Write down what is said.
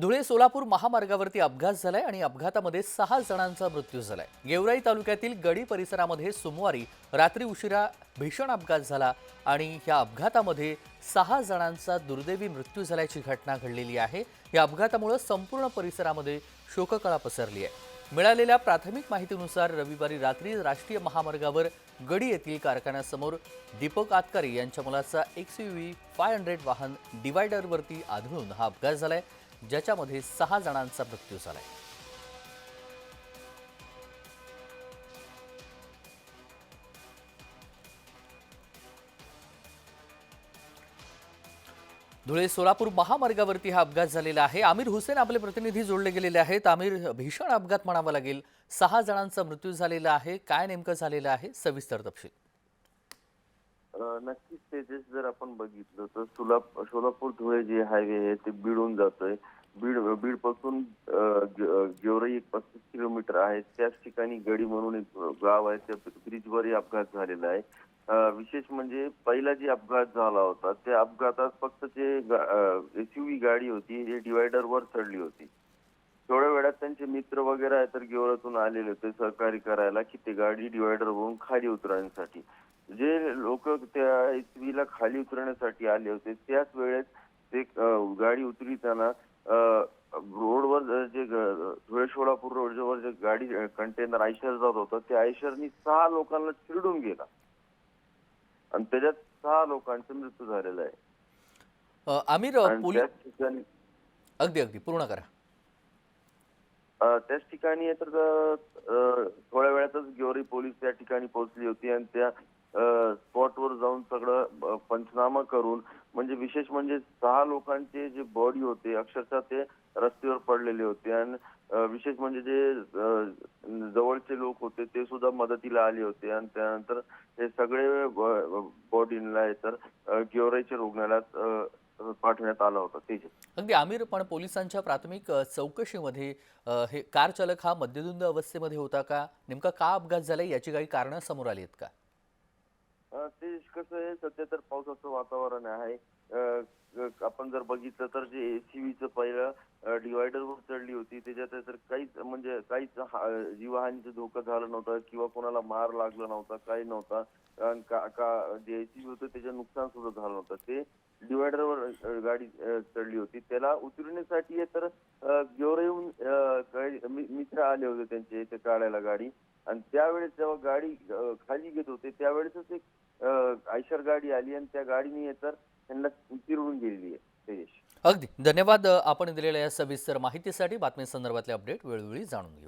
धुळे सोलापूर महामार्गावरती अपघात झालाय आणि अपघातामध्ये सहा जणांचा मृत्यू झालाय. गेवराई तालुक्यातील गडी परिसरामध्ये सोमवारी रात्री उशिरा भीषण अपघात झाला आणि या अपघातामध्ये सहा जणांचा दुर्दैवी मृत्यू झाल्याची घटना घडलेली आहे. या अपघातामुळे संपूर्ण परिसरामध्ये शोककळा पसरली आहे. मिळालेल्या प्राथमिक माहितीनुसार रविवारी रात्री राष्ट्रीय महामार्गावर गडी येथील कारखान्यासमोर दीपक आतकरी यांच्या मुलाचा X U V five hundred वाहन डिवायडरवरती आढळून हा अपघात झालाय. ज्याच्यामध्ये सहा जणांचा मृत्यू झालाय. धुळे सोलापूर महामार्गावरती हा अपघात झालेला आहे. आमिर हुसेन आपले प्रतिनिधी जोडले गेलेले आहेत. आमिर भीषण अपघात म्हणावा लागेल. सहा जणांचा मृत्यू झालेला आहे. काय नेमकं झालेलं आहे? सविस्तर तपशील. नक्कीच तेजेस जर आपण बघितलं तर सोलाप सोलापूर धुळे जे हायवे आहे ते बीडहून जातोय. बीड बीडपासून गेवराई एक पस्तीस किलोमीटर आहे त्याच ठिकाणी गडी म्हणून एक गाव आहे त्या ब्रिजवरही अपघात झालेला आहे. विशेष म्हणजे पहिला जे अपघात झाला होता त्या अपघातात फक्त जे एसयूव्ही गाडी होती हे डिवायडर वर चढली होती. थोड्या वेळात त्यांचे मित्र वगैरे तर गेवरातून आलेले होते सहकारी करायला की ते गाडी डिवायडर वरून खाली उतरण्यासाठी जे लोक त्या एसवी ला खाली उतरण्यासाठी आले होते त्याच वेळेस ते गाडी उतरताना रोडवर जे धुळे सोलापूर रोडवर जे गाडी कंटेनर आयशर जात होतं त्या आयशरनी सहा लोकांना चिरडून गेला. आणि त्याच्यात सहा लोकांचा मृत्यू झालेला आहे. आमिर त्याच ठिकाणी अगदी अगदी पूर्ण करा. त्याच ठिकाणी तर थोड्या वेळातच गेवरी पोलीस त्या ठिकाणी पोहोचली होती आणि त्या स्पॉटवर जाऊन सगळं अ, पंचनामा करून म्हणजे विशेष म्हणजे सहा लोकांचे जे बॉडी होते अक्षरशः ते रस्त्यावर पडलेले होते. आणि विशेष म्हणजे जे जवळचे लोक होते ते सुद्धा मदतीला आले होते. आणि त्यानंतर हे सगळे बॉडीला तर अ, गेवराईच्या रुग्णालयात पाठवण्यात आला होता. तेजस अगदी आमिर पण पोलिसांच्या प्राथमिक चौकशीमध्ये हे कार चालक हा मद्यधुंद अवस्थेमध्ये होता का? नेमका का अपघात झालाय? याची काही कारणं समोर आली आहेत का? ते कसं आहे सध्या तर पावसाचं वातावरण आहे. अ, अ, आपण जर बघितलं तर जे एसीबीचं पहिलं डिवायडर वर चढली होती त्याच्यात तर काहीच म्हणजे काहीच हा- जीवहानीचा धोका झाला नव्हता किंवा कोणाला मार लागला नव्हता काही नव्हता. कारण का का जे एसीव्ही होतं त्याचं नुकसान सुद्धा झालं नव्हतं. ते डिवायडरवर गाडी अ, चढली होती. त्याला उतरण्यासाठी तर अ, गेवराईहून अ, मित्र आले होते त्यांचे ते काढायला गाडी. आणि त्यावेळेस जेव्हा गाडी खाली घेत होते त्यावेळेसच एक आयशर गाडी आली आणि त्या गाडीने तर त्यांना चिरवून गेलेली आहे तेजेश अगदी. धन्यवाद आपण दिलेल्या या सविस्तर माहितीसाठी. बातमी संदर्भातले अपडेट वेळोवेळी जाणून घेऊ.